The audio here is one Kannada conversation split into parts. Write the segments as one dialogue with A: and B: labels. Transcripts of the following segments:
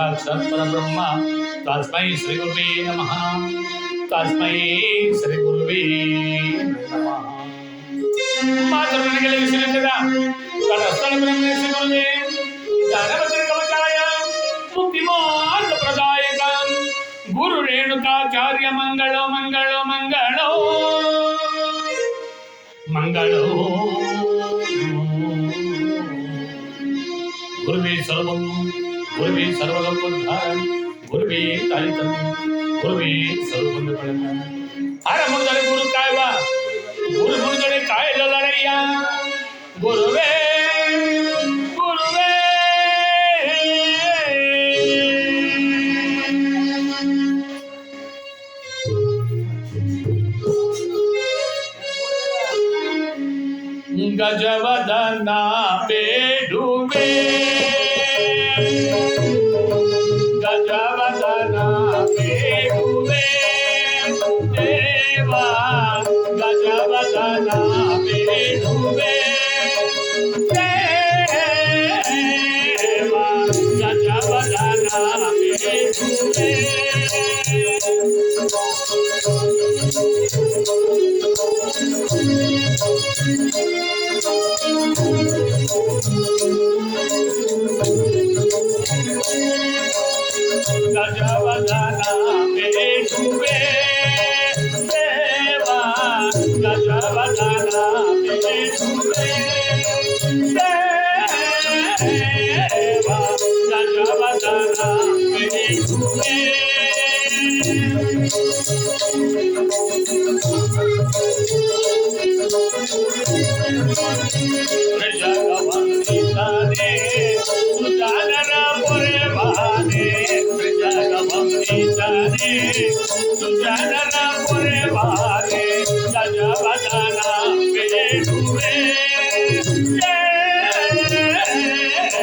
A: సాక్షాత్ పరబ్రహ్మ తస్మై శ్రీ గురువే నమ. తస్మై శ్రీ గురువే గురువే ధనవతి గురు రేణుకాచార్య మంగళో మంగళో మంగళో. మంగళో. గురువే సర్వము गुरुवे सर्वलोकोद्धारण गुरुवे कालितन गुरुवे सर्वबंध कल्याण अरे मग झाले गुरु काय वा गुरु म्हणजे काय झाला रे या गुरुवे गुरुवे गजवदना पे डूबे Allah.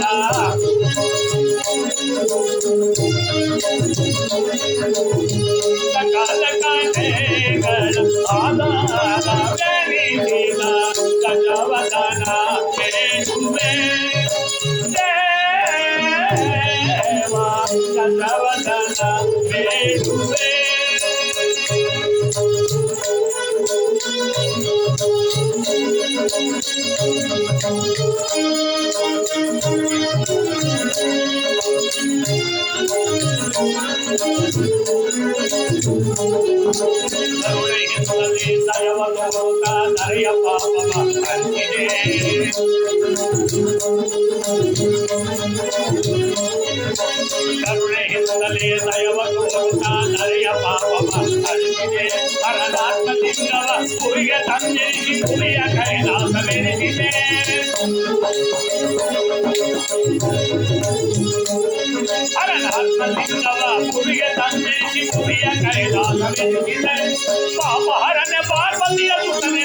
A: না குலவே தயவலோக நரைய பாபம கண்ணினே கருணை குலவே தயவலோக நரைய பாபம கண்ணினே பரதாத்ம லிங்கவ புரிய தஞ்சை புரிய கைலாசமெரிசினே पापहरण बार बंदिया तुटने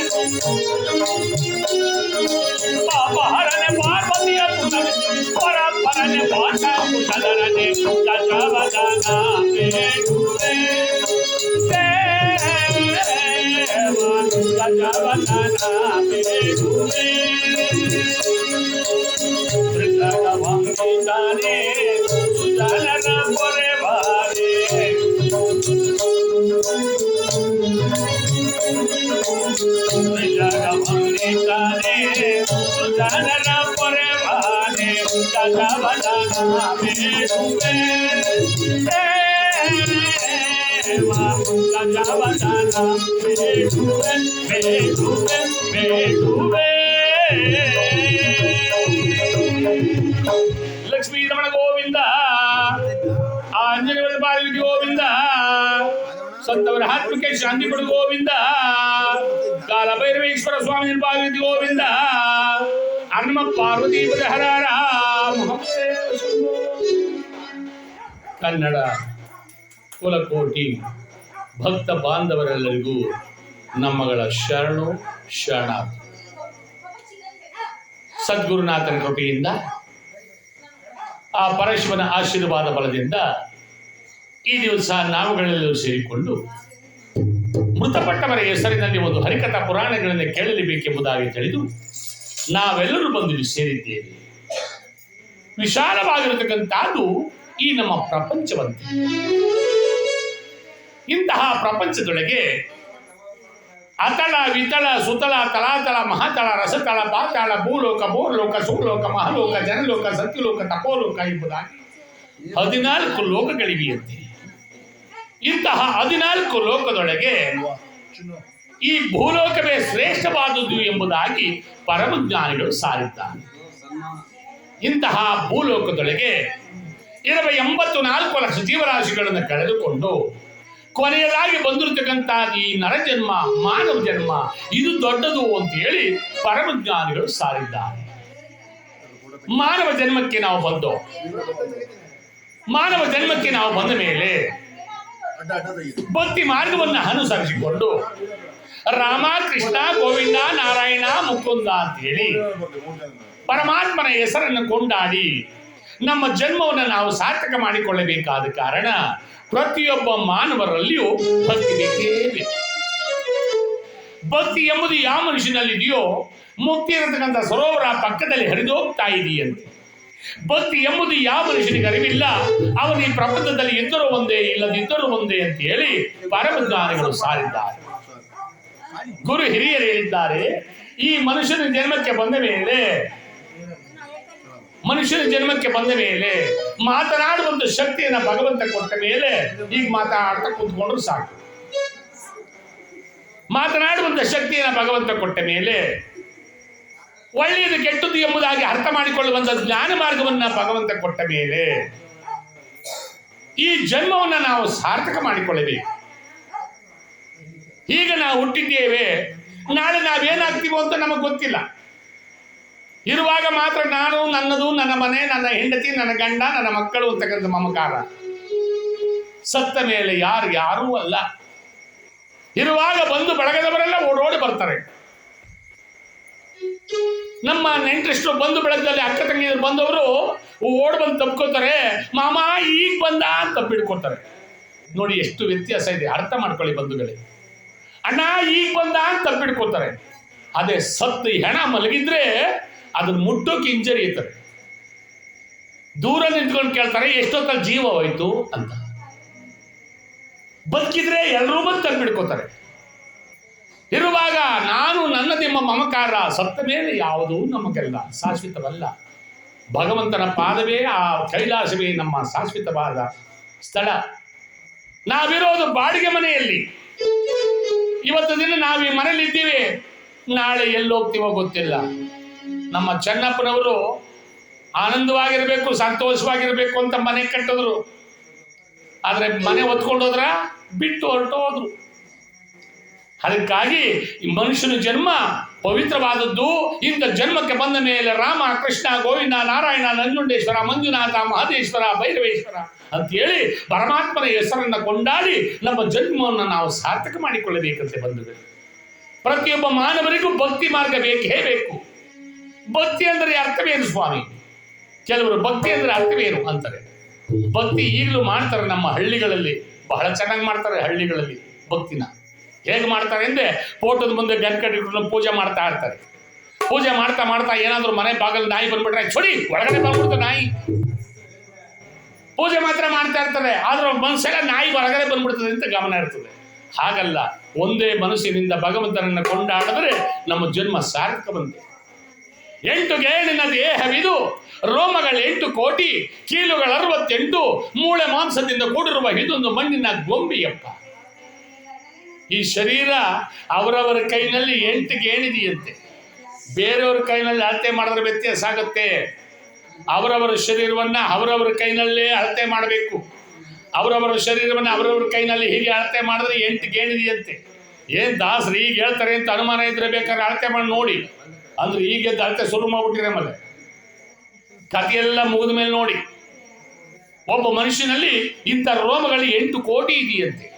A: पापहरण बार बंदिया तुटने परंपरन बाटा कुटलरने कुटलवदाना मेरे डूबे देवान कुटलवदाना मेरे डूबे त्रिगत भंगी ಜಗವದನ ಬೇಡುವೆ ದೇವ ಜಗವದನ ಬೇಡುವೆ ಬೇಡುವೆ ಬೇಡುವೆ ಲಕ್ಷ್ಮೀ ರಮಣ ಗೋವಿಂದ ಆಂಜನೇಯ ಬಾಲಿಗೆ ಗೋವಿಂದ ಸಂತವರ ಆತ್ಮಕ್ಕೆ ಶಾಂತಿ ಕೊಡು ಗೋವಿಂದ ಕಾಲ ಭೈರವೇಶ್ವರ ಸ್ವಾಮಿ ಬಾಲಿಗೆ ಗೋವಿಂದ ಹನುಮ ಪಾರ್ವತಿ ಕನ್ನಡ ಕುಲಕೋಟಿ ಭಕ್ತ ಬಾಂಧವರೆಲ್ಲರಿಗೂ ನಮ್ಮಗಳ ಶರಣು ಶರಣ ಸದ್ಗುರುನಾಥನ ಕೃಪೆಯಿಂದ, ಆ ಪರಶಿವನ ಆಶೀರ್ವಾದ ಬಲದಿಂದ ಈ ದಿವಸ ನಾವುಗಳೆಲ್ಲರೂ ಸೇರಿಕೊಂಡು ಮೃತಪಟ್ಟವರ ಹೆಸರಿನಲ್ಲಿ ಒಂದು ಹರಿಕಥಾ ಪುರಾಣಗಳನ್ನು ಕೇಳಲೇಬೇಕೆಂಬುದಾಗಿ ತಿಳಿದು ನಾವೆಲ್ಲರೂ ಬಂದು ಸೇರಿದ್ದೇವೆ. ವಿಶಾಲವಾಗಿರತಕ್ಕಂಥದ್ದು ಈ ನಮ್ಮ ಪ್ರಪಂಚವಂತೆ. ಇಂತಹ ಪ್ರಪಂಚದೊಳಗೆ ಅತಳ, ವಿತಳ, ಸುತಳ, ತಲಾತಳ, ಮಹಾತಳ, ರಸತಳ, ಪಾತಾಳ, ಭೂಲೋಕ ಭೂಲೋಕ ಸುಲೋಕ ಮಹಾಲೋಕ, ಜನಲೋಕ, ಸತ್ಯಲೋಕ, ತಪೋಲೋಕ ಎಂಬುದಾಗಿ ಹದಿನಾಲ್ಕು ಲೋಕಗಳಿವೆಯಂತೆ. ಇಂತಹ ಹದಿನಾಲ್ಕು ಲೋಕದೊಳಗೆ ಈ ಭೂಲೋಕವೇ ಶ್ರೇಷ್ಠವಾದುದು ಎಂಬುದಾಗಿ ಪರಮಜ್ಞಾನಿಗಳು ಸಾರಿದ್ದಾರೆ. ಇಂತಹ ಭೂಲೋಕದೊಳಗೆ ಇರುವ ಎಂಬತ್ತು ನಾಲ್ಕು ಲಕ್ಷ ಜೀವರಾಶಿಗಳನ್ನು ಕಳೆದುಕೊಂಡು ಕೊನೆಯದಾಗಿ ಬಂದಿರತಕ್ಕಂಥ ಈ ನರಜನ್ಮ ಮಾನವ ಜನ್ಮ ಇದು ದೊಡ್ಡದು ಅಂತ ಹೇಳಿ ಪರಮಜ್ಞಾನಿಗಳು ಸಾರಿದ್ದಾರೆ. ಮಾನವ ಜನ್ಮಕ್ಕೆ ನಾವು ಬಂದೋ ಮಾನವ ಜನ್ಮಕ್ಕೆ ನಾವು ಬಂದ ಮೇಲೆ ಭಕ್ತಿ ಮಾರ್ಗವನ್ನು ಅನುಸರಿಸಿಕೊಂಡು ರಾಮ, ಕೃಷ್ಣ, ಗೋವಿಂದ, ನಾರಾಯಣ, ಮುಕುಂದ ಅಂತ ಹೇಳಿ ಪರಮಾತ್ಮನ ಹೆಸರನ್ನು ಕೊಂಡಾಡಿ ನಮ್ಮ ಜನ್ಮವನ್ನು ನಾವು ಸಾರ್ಥಕ ಮಾಡಿಕೊಳ್ಳಬೇಕಾದ ಕಾರಣ ಪ್ರತಿಯೊಬ್ಬ ಮಾನವರಲ್ಲಿಯೂ ಭಕ್ತಿ ಬೇಕೇ ಬೇಕು. ಭಕ್ತಿ ಎಂಬುದು ಯಾವ ಮನುಷ್ಯನಲ್ಲಿದೆಯೋ ಮುಕ್ತಿ ಇರತಕ್ಕಂಥ ಸರೋವರ ಪಕ್ಕದಲ್ಲಿ ಹರಿದೋಗ್ತಾ ಇದೆಯಂತೆ. ಭಕ್ತಿ ಎಂಬುದು ಯಾವ ಮನುಷ್ಯನಿಗೆ ಅರಿವಿಲ್ಲ, ಅವನು ಈ ಪ್ರಪಂಚದಲ್ಲಿ ಇದ್ದರೂ ಒಂದೇ, ಇಲ್ಲದಿದ್ದರೂ ಒಂದೇ ಅಂತ ಹೇಳಿ ಪರಮಜ್ಞಾನಿಗಳು ಸಾರಿದ್ದಾರೆ. ಗುರು ಹಿರಿಯರು ಹೇಳಿದ್ದಾರೆ ಈ ಮನುಷ್ಯನ ಜನ್ಮಕ್ಕೆ ಬಂದ ಮೇಲೆ, ಮನುಷ್ಯನ ಜನ್ಮಕ್ಕೆ ಬಂದ ಮೇಲೆ, ಮಾತನಾಡುವಂತ ಶಕ್ತಿಯನ್ನ ಭಗವಂತ ಕೊಟ್ಟ ಮೇಲೆ ಈಗ ಮಾತಾಡ್ತಾ ಕೂತ್ಕೊಂಡ್ರು ಸಾಕು. ಮಾತನಾಡುವಂತ ಶಕ್ತಿಯನ್ನ ಭಗವಂತ ಕೊಟ್ಟ ಮೇಲೆ, ಒಳ್ಳೆಯದು ಕೆಟ್ಟದ್ದು ಎಂಬುದಾಗಿ ಅರ್ಥ ಮಾಡಿಕೊಳ್ಳುವಂತ ಜ್ಞಾನ ಮಾರ್ಗವನ್ನ ಭಗವಂತ ಕೊಟ್ಟ ಮೇಲೆ, ಈ ಜನ್ಮವನ್ನು ನಾವು ಸಾರ್ಥಕ ಮಾಡಿಕೊಳ್ಳಬೇಕು. ಈಗ ನಾವು ಹುಟ್ಟಿದ್ದೇವೆ. ನಾಳೆ ನಾವೇನಾಗ್ತೀವೋ ಅಂತ ನಮಗೆ ಗೊತ್ತಿಲ್ಲ. ಇರುವಾಗ ಮಾತ್ರ ನಾನು, ನನ್ನದು, ನನ್ನ ಮನೆ, ನನ್ನ ಹೆಂಡತಿ, ನನ್ನ ಗಂಡ, ನನ್ನ ಮಕ್ಕಳು ಅಂತಕ್ಕಂಥ ಮಮಕಾರ. ಸತ್ತ ಮೇಲೆ ಯಾರು ಯಾರೂ ಅಲ್ಲ. ಇರುವಾಗ ಬಂದು ಬಳಗದವರೆಲ್ಲ ಓಡೋಡಿ ಬರ್ತಾರೆ. ನಮ್ಮ ನೆಂಟರಿಷ್ಟು ಬಂದು ಬೆಳಗದಲ್ಲಿ ಅಕ್ಕ ತಂಗಿಯರು ಬಂದವರು ಓಡ್ ಬಂದು ತಪ್ಕೋತಾರೆ ಮಾಮ, ಈಗ ಬಂದ ಅಂತ ತಪ್ಪಿಡ್ಕೊತಾರೆ ನೋಡಿ, ಎಷ್ಟು ವ್ಯತ್ಯಾಸ ಇದೆ. ಅರ್ಥ ಮಾಡ್ಕೊಳ್ಳಿ ಬಂಧುಗಳೇ. ಅಣ್ಣ ಈಗ ಬಂದ ಅಂತ ತಪ್ಪಿಡ್ಕೋತಾರೆ ಅದೇ ಸತ್ತು ಹೆಣ ಮಲಗಿದ್ರೆ ಅದನ್ನ ಮುಟ್ಟೋಕೆ ಇಂಜರಿ ಇರ್ತಾರೆ ದೂರ ನಿಂತ್ಕೊಂಡು ಕೇಳ್ತಾರೆ, ಎಷ್ಟೊತ್ತಲ್ಲಿ ಜೀವ ಹೋಯ್ತು ಅಂತ. ಬದುಕಿದ್ರೆ ಎಲ್ಲರೂ ಬಂದು ತಪ್ಪಿಡ್ಕೋತಾರೆ ಇರುವಾಗ ನಾನು ನನ್ನ ನಿಮ್ಮ ಮಮಕಾರ ಸತ್ತ ಮೇಲೆ ಯಾವುದೂ ನಮಗೆಲ್ಲ, ಶಾಶ್ವತವಲ್ಲ. ಭಗವಂತನ ಪಾದವೇ, ಆ ಕೈಲಾಸವೇ ನಮ್ಮ ಶಾಶ್ವತವಾದ ಸ್ಥಳ. ನಾವಿರೋದು ಬಾಡಿಗೆ ಮನೆಯಲ್ಲಿ. ಇವತ್ತು ದಿನ ನಾವು ಈ ಮನೇಲಿ ಇದ್ದೀವಿ. ನಾಳೆ ಎಲ್ಲಿ ಹೋಗ್ತೀವೋ ಗೊತ್ತಿಲ್ಲ. ನಮ್ಮ ಚೆನ್ನಪ್ಪನವರು ಆನಂದವಾಗಿರ್ಬೇಕು, ಸಂತೋಷವಾಗಿರ್ಬೇಕು ಅಂತ ಮನೆ ಕಟ್ಟಿದ್ರು. ಆದರೆ ಮನೆ ಹೊತ್ಕೊಂಡೋದ್ರ ಬಿಟ್ಟು ಹೊರಟು ಹೋದ್ರು ಅದಕ್ಕಾಗಿ ಈ ಮನುಷ್ಯನ ಜನ್ಮ ಪವಿತ್ರವಾದದ್ದು. ಇಂಥ ಜನ್ಮಕ್ಕೆ ಬಂದ ಮೇಲೆ ರಾಮ, ಕೃಷ್ಣ, ಗೋವಿಂದ, ನಾರಾಯಣ, ನಂಜುಂಡೇಶ್ವರ, ಮಂಜುನಾಥ, ಮಹದೇಶ್ವರ, ಭೈರವೇಶ್ವರ ಅಂತೇಳಿ ಪರಮಾತ್ಮನ ಹೆಸರನ್ನ ಕೊಂಡಾಡಿ ನಮ್ಮ ಜನ್ಮವನ್ನು ನಾವು ಸಾರ್ಥಕ ಮಾಡಿಕೊಳ್ಳಬೇಕಂತೆ ಬಂದಿದೆ ಪ್ರತಿಯೊಬ್ಬ ಮಾನವರಿಗೂ ಭಕ್ತಿ ಮಾರ್ಗ ಬೇಕೇ ಬೇಕು. ಭಕ್ತಿ ಅಂದರೆ ಅರ್ಥವೇನು ಸ್ವಾಮಿ? ಕೆಲವರು ಭಕ್ತಿ ಅಂದರೆ ಅರ್ಥವೇನು ಅಂತಾರೆ. ಭಕ್ತಿ ಈಗಲೂ ಮಾಡ್ತಾರೆ ನಮ್ಮ ಹಳ್ಳಿಗಳಲ್ಲಿ. ಬಹಳ ಚೆನ್ನಾಗಿ ಮಾಡ್ತಾರೆ ಹಳ್ಳಿಗಳಲ್ಲಿ ಭಕ್ತಿನ. ಹೇಗೆ ಮಾಡ್ತಾರೆ ಅಂದ್ರೆ ಫೋಟೋದ ಮುಂದೆ ಗನ್ಕಟ್ಟಿಟ್ಕೊಂಡು ಪೂಜೆ ಮಾಡ್ತಾ ಇರ್ತಾರೆ. ಪೂಜೆ ಮಾಡ್ತಾ ಮಾಡ್ತಾ ಏನಾದರೂ ಮನೆ ಬಾಗಲು ನಾಯಿ ಬಂದ್ಬಿಟ್ರೆ ಚೊಡಿ ಒಳಗಡೆ ಬಂದ್ಬಿಡ್ತು ನಾಯಿ. ಪೂಜೆ ಮಾತ್ರ ಮಾಡ್ತಾ ಇರ್ತಾರೆ, ಆದ್ರೆ ಮನಸ್ಸೆಲ್ಲ ನಾಯಿ ಹೊರಗಡೆ ಬಂದ್ಬಿಡ್ತದೆ ಅಂತ ಗಮನ ಇರ್ತದೆ. ಹಾಗಲ್ಲ, ಒಂದೇ ಮನಸ್ಸಿನಿಂದ ಭಗವಂತನನ್ನು ಕೊಂಡಾಡಿದ್ರೆ ನಮ್ಮ ಜನ್ಮ ಸಾರ್ಥಕ ಬಂತೆ. ಎಂಟು ಗೇಣಿನ ದೇಹವಿದು, ರೋಮಗಳ ಎಂಟು ಕೋಟಿ, ಕೀಲುಗಳ ಅರವತ್ತೆಂಟು, ಮೂಳೆ ಮಾಂಸದಿಂದ ಕೂಡಿರುವ ಇದೊಂದು ಮಣ್ಣಿನ ಗೊಂಬೆಯಪ್ಪ. ಈ ಶರೀರ ಅವರವರ ಕೈನಲ್ಲಿ ಎಂಟು ಗೇಣಿದೆಯಂತೆ ಬೇರೆಯವ್ರ ಕೈನಲ್ಲಿ ಅಳತೆ ಮಾಡಿದ್ರೆ ವ್ಯತ್ಯಾಸ ಆಗುತ್ತೆ. ಅವರವರ ಶರೀರವನ್ನ ಅವರವರ ಕೈನಲ್ಲೇ ಅಳತೆ ಮಾಡಬೇಕು. ಅವರವರ ಶರೀರವನ್ನು ಅವರವರ ಕೈನಲ್ಲಿ ಹೀಗೆ ಅಳತೆ ಮಾಡಿದ್ರೆ ಎಂಟು ಗೇಣಿದೆಯಂತೆ ಏನ್ ದಾಸರು ಈಗ ಹೇಳ್ತಾರೆ ಅಂತ ಅನುಮಾನ ಇದ್ರೆ ಬೇಕಾದ್ರೆ ಅಳತೆ ಮಾಡಿ ನೋಡಿ. ಅಂದ್ರೆ ಈಗ ಅಳತೆ ಶುರು ಮಾಡ್ಬಿಟ್ಟಿದೆ ಆಮೇಲೆ. ಕಥೆಯೆಲ್ಲ ಮುಗಿದ ಮೇಲೆ ನೋಡಿ. ಒಬ್ಬ ಮನುಷ್ಯನಲ್ಲಿ ಇಂಥ ರೋಮಗಳು ಎಂಟು ಕೋಟಿ ಇದೆಯಂತೆ.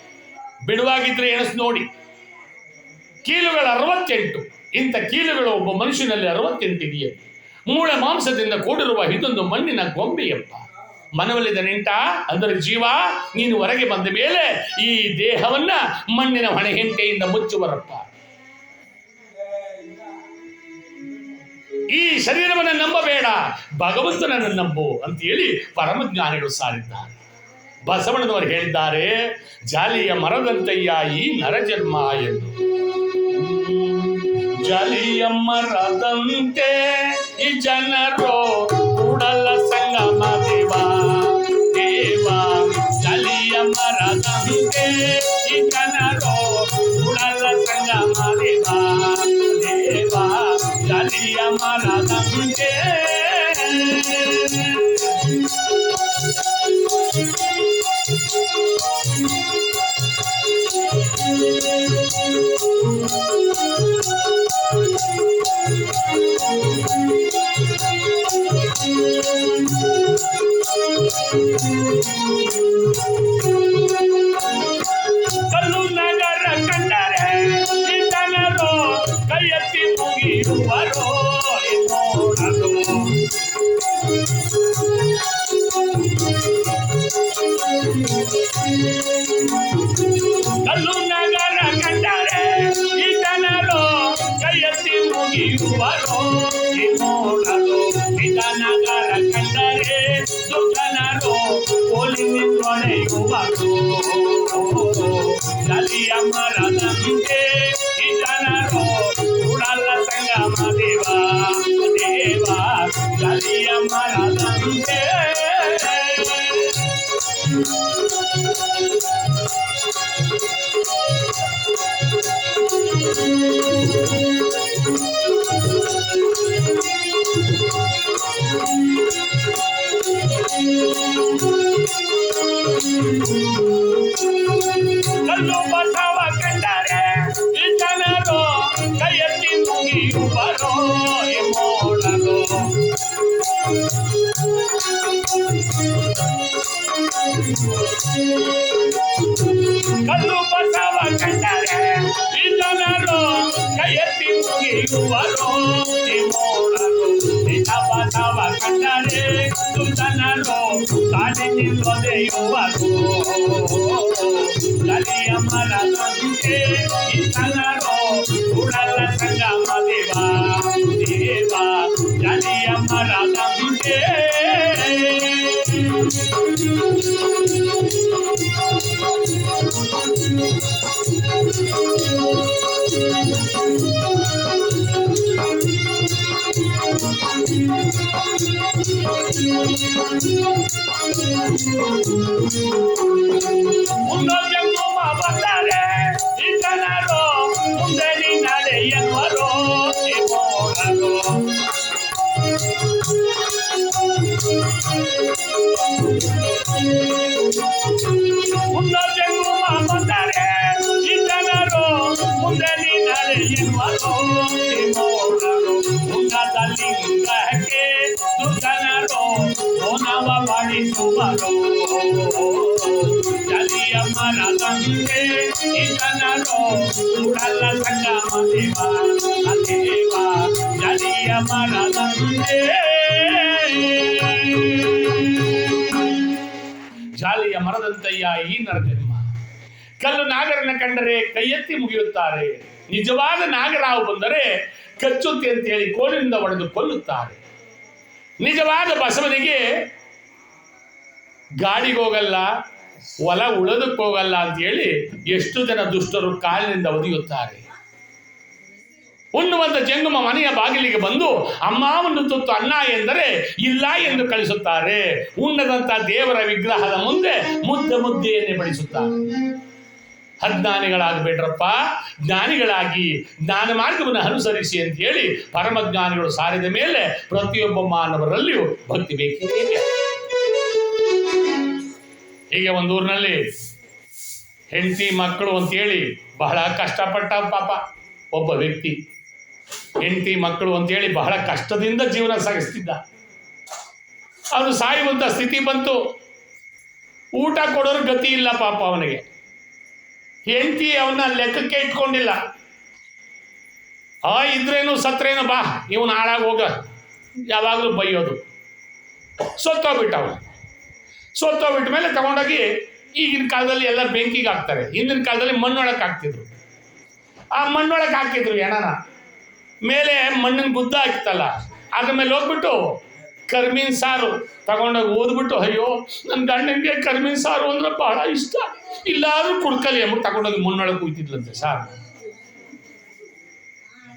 A: ಬಿಡುವಾಗಿದ್ರೆ ಎಣಸ್ ನೋಡಿ. ಕೀಲುಗಳು ಅರವತ್ತೆಂಟು. ಇಂಥ ಕೀಲುಗಳು ಒಬ್ಬ ಮನುಷ್ಯನಲ್ಲಿ ಅರವತ್ತೆಂಟಿದೆಯೇ ಮೂಳೆ ಮಾಂಸದಿಂದ ಕೂಡಿರುವ ಇದೊಂದು ಮಣ್ಣಿನ ಗೊಂಬೆಯಪ್ಪ. ಮನವಲ್ಲಿದ ನಿಂಟ ಅದರ ಜೀವ, ನೀನು ಹೊರಗೆ ಬಂದ ಮೇಲೆ ಈ ದೇಹವನ್ನ ಮಣ್ಣಿನ ಹೊಣೆ ಹೆಂಟೆಯಿಂದ ಮುಚ್ಚುವರಪ್ಪ. ಈ ಶರೀರವನ್ನು ನಂಬಬೇಡ. ಭಗವಂತನನ್ನು ನಂಬು ಅಂತ ಹೇಳಿ ಪರಮಜ್ಞಾನಿಗಳು ಸಾರಿದ್ದಾರೆ. ಬಸವಣ್ಣನವರು ಹೇಳಿದ್ದಾರೆ ಜಾಲಿಯ ಮರದಂತಯ್ಯ ಈ ನರಜನ್ಮ ಎಂದು ಜಾಲಿಯ ಮರದಂತೆ ಈ ಜನರು ಕೂಡಲ ಸಂಗಮ ದೇವ ದೇವ ಜಾಲಿಯ ಮರದಂತೆ ಈ ಜನರು ಕೂಡಲ ಸಂಗಮ ದೇವ ದೇವ ಜಾಲಿಯ ಮರದಂತೆ 出来。Dale a Maradona, que está la ropa, la sangre, ಮುಂದೊಂದು ಮರದಂತಯ್ಯ ಈ ನರಜನ್ಮ. ಕಲ್ಲು ನಾಗರನ್ನ ಕಂಡರೆ ಕೈ ಎತ್ತಿ ಮುಗಿಯುತ್ತಾರೆ. ನಿಜವಾದ ನಾಗರಾವು ಬಂದರೆ ಕಚ್ಚುತ್ತೆ ಅಂತ ಹೇಳಿ ಕೋಲಿನಿಂದ ಒಡೆದು ಕೊಲ್ಲುತ್ತಾರೆ. ನಿಜವಾದ ಬಸವನಿಗೆ ಗಾಡಿಗೋಗಲ್ಲ ಹೊಲ ಉಳದಕ್ಕೋಗಲ್ಲ ಅಂತ ಹೇಳಿ ಎಷ್ಟು ಜನ ದುಷ್ಟರು ಕಾಲಿನಿಂದ ಒದಿಯುತ್ತಾರೆ. ಉಣ್ಣುವಂತ ಜಂಗಮ ಮನೆಯ ಬಾಗಿಲಿಗೆ ಬಂದು ಅಮ್ಮ ಒಂದು ತುತ್ತು ಅನ್ನ ಎಂದರೆ ಇಲ್ಲ ಎಂದು ಕಳಿಸುತ್ತಾರೆ. ಉಣ್ಣದಂತ ದೇವರ ವಿಗ್ರಹದ ಮುಂದೆ ಮುದ್ದೆ ಮುದ್ದೆಯನ್ನೇ ಬಡಿಸುತ್ತಾರೆ. ಹದ್ನಾನಿಗಳಾಗಬೇಡ್ರಪ್ಪ ಜ್ಞಾನಿಗಳಾಗಿ ಜ್ಞಾನ ಮಾರ್ಗವನ್ನು ಅನುಸರಿಸಿ ಅಂತ ಹೇಳಿ ಪರಮಜ್ಞಾನಿಗಳು ಸಾರಿದ ಮೇಲೆ ಪ್ರತಿಯೊಬ್ಬ ಮಾನವರಲ್ಲಿಯೂ ಭಕ್ತಿ ಬೇಕೇ ಬೇಕು. ಹೀಗೆ ಒಂದು ಊರಿನಲ್ಲಿ ಹೆಂಡತಿ ಮಕ್ಕಳು ಅಂತೇಳಿ ಬಹಳ ಕಷ್ಟಪಟ್ಟ ಪಾಪ ಒಬ್ಬ ವ್ಯಕ್ತಿ. ಹೆಂಡತಿ ಮಕ್ಕಳು ಅಂತೇಳಿ ಬಹಳ ಕಷ್ಟದಿಂದ ಜೀವನ ಸಾಗಿಸ್ತಿದ್ದ. ಅದು ಸಾಯುವಂತ ಸ್ಥಿತಿ ಬಂತು. ಊಟ ಕೊಡೋರು ಗತಿ ಇಲ್ಲ ಪಾಪ ಅವನಿಗೆ. ಹೆಂಡತಿ ಅವನ್ನ ಲೆಕ್ಕಕ್ಕೆ ಇಟ್ಕೊಂಡಿಲ್ಲ. ಆ ಇದ್ರೇನು ಸತ್ರೇನು ಬಾ, ಇವನು ಹಾಳಾಗಿ ಹೋಗ. ಯಾವಾಗಲೂ ಬೈಯೋದು. ಸೊತ್ತೋಗ್ಬಿಟ್ಟ ಅವನು. ಸೊತ್ತೋಗ್ಬಿಟ್ಟ ಮೇಲೆ ತಗೊಂಡೋಗಿ ಈಗಿನ ಕಾಲದಲ್ಲಿ ಎಲ್ಲ ಬೆಂಕಿಗೆ ಹಾಕ್ತಾರೆ. ಹಿಂದಿನ ಕಾಲದಲ್ಲಿ ಮಣ್ಣೊಳಕ್ಕೆ ಹಾಕ್ತಿದ್ರು. ಆ ಮಣ್ಣೊಳಕ್ಕೆ ಹಾಕಿದ್ರು ಎಣನ ಮೇಲೆ ಮಣ್ಣಿನ ಗುದ್ದ ಹಾಕ್ತಲ್ಲ ಅದ್ರ ಮೇಲೆ ಹೋಗ್ಬಿಟ್ಟು ಕರ್ಮೀನ್ ಸಾರು ತಗೊಂಡೋಗಿ ಓದ್ಬಿಟ್ಟು, ಅಯ್ಯೋ ನನ್ನ ಗಂಡನಿಗೆ ಕರ್ಮೀನ್ ಸಾರು ಅಂದ್ರೆ ಬಹಳ ಇಷ್ಟ. ಇಲ್ಲಾದ್ರೂ ಕುಡ್ಕಲಿ ಅಂದ್ಬಿಟ್ಟು ತಗೊಂಡೋಗಿ ಮಣ್ಣೊಳಗೆ ಕೂತಿದ್ಲಂತೆ ಸಾರು.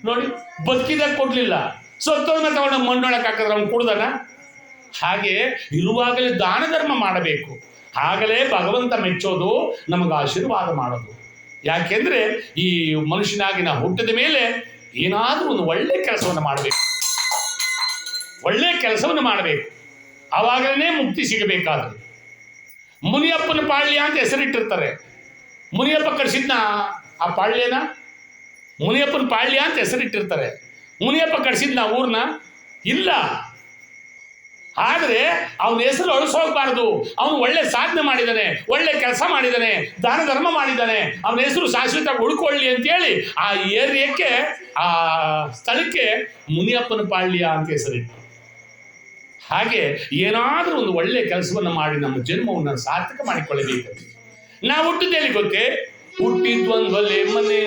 A: ನೋಡಿ, ಬದುಕಿದಾಗ ಕೊಡ್ಲಿಲ್ಲ. ಸತ್ತೋದ್ನ ತಗೊಂಡೋಗಿ ಮಣ್ಣೊಳಗೆ ಹಾಕಿದ್ರೆ ಅವ್ನು ಕುಡ್ದನ? ಹಾಗೆ ಇರುವಾಗಲೇ ದಾನ ಧರ್ಮ ಮಾಡಬೇಕು. ಆಗಲೇ ಭಗವಂತ ಮೆಚ್ಚೋದು, ನಮಗೆ ಆಶೀರ್ವಾದ ಮಾಡೋದು. ಯಾಕೆಂದ್ರೆ ಈ ಮನುಷ್ಯನಾಗಿ ನಾವು ಹುಟ್ಟಿದ ಮೇಲೆ ಏನಾದರೂ ಒಂದು ಒಳ್ಳೆ ಕೆಲಸವನ್ನು ಮಾಡಬೇಕು. ಒಳ್ಳೆ ಕೆಲಸವನ್ನು ಮಾಡಬೇಕು. ಆವಾಗಲೇ ಮುಕ್ತಿ ಸಿಗಬೇಕಾದ್ರೆ. ಮುನಿಯಪ್ಪನ ಪಾಳ್ಯ ಅಂತ ಹೆಸರಿಟ್ಟಿರ್ತಾರೆ. ಮುನಿಯಪ್ಪ ಕಡಿಸಿದ್ನ ಆ ಪಾಳ್ಯನ? ಮುನಿಯಪ್ಪನ ಪಾಳ್ಯ ಅಂತ ಹೆಸರಿಟ್ಟಿರ್ತಾರೆ. ಮುನಿಯಪ್ಪ ಕಡಿಸಿದ್ನ ಊರನ್ನ ಇಲ್ಲ. ಆದರೆ ಅವನ ಹೆಸರು ಅಳಿಸೋಗ್ಬಾರ್ದು. ಅವನು ಒಳ್ಳೆ ಸಾಧನೆ ಮಾಡಿದ್ದಾನೆ ಒಳ್ಳೆ ಕೆಲಸ ಮಾಡಿದ್ದಾನೆ ದಾನ ಧರ್ಮ ಮಾಡಿದ್ದಾನೆ ಅವನ ಹೆಸರು ಶಾಶ್ವತವಾಗಿ ಉಳ್ಕೊಳ್ಳಿ ಅಂತೇಳಿ ಆ ಏರಿಯಕ್ಕೆ, ಆ ಸ್ಥಳಕ್ಕೆ ಮುನಿಯಪ್ಪನ ಪಾಳ್ಯ ಅಂತ ಹೆಸರಿತ್ತು ಹಾಗೆ ಏನಾದರೂ ಒಂದು ಒಳ್ಳೆ ಕೆಲಸವನ್ನು ಮಾಡಿ ನಮ್ಮ ಜನ್ಮವನ್ನು ಸಾರ್ಥಕ ಮಾಡಿಕೊಳ್ಳಬೇಕು. ನಾವು ಹುಟ್ಟಿದ್ದೇಳಿ ಗೊತ್ತೇ? ಹುಟ್ಟಿದ್ವಂದ್ವಲೆ ಮನೆ.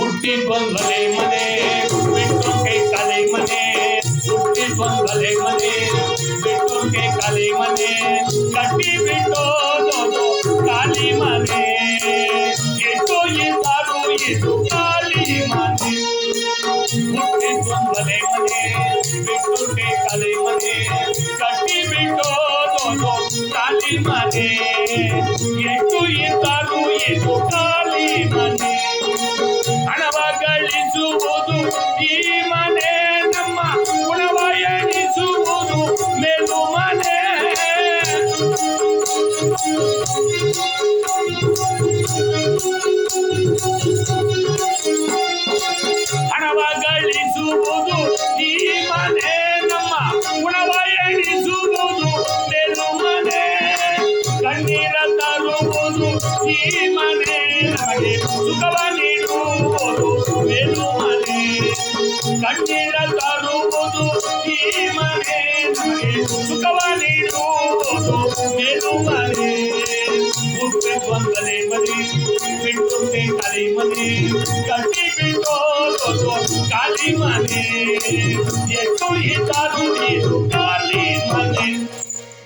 A: ಹುಟ್ಟಿದ್ವಂದ್ವಲೆ ಮನೆ.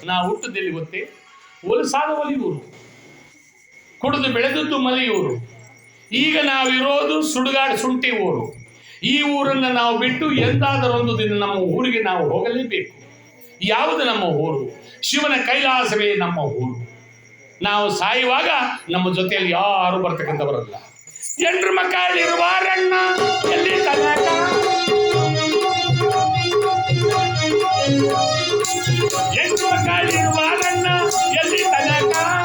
A: ನಾ ಹುಟ್ಟದಲ್ಲಿ ಗೊತ್ತೇ? ಒಲಸಾದ ಒಲಿಯೂರು ಕುಡಿದು ಬೆಳೆದದ್ದು ಮಲೆಯೂರು ಈಗ ನಾವಿರೋದು ಸುಡುಗಾಡು ಸುಂಟಿ ಊರು ಈ ಊರನ್ನು ನಾವು ಬಿಟ್ಟು ಎಂದಾದರೊಂದು ದಿನ ನಮ್ಮ ಊರಿಗೆ ನಾವು ಹೋಗಲೇಬೇಕು. ಯಾವುದು ನಮ್ಮ ಊರು? ಶಿವನ ಕೈಲಾಸವೇ ನಮ್ಮ ಊರು. ನಾವು ಸಾಯುವಾಗ ನಮ್ಮ ಜೊತೆಯಲ್ಲಿ ಯಾರು ಬರ್ತಕ್ಕಂಥವರಲ್ಲ. ಎಂಟ್ರು ಮಕ್ಕಳಿರುವಾರಣ್ಣ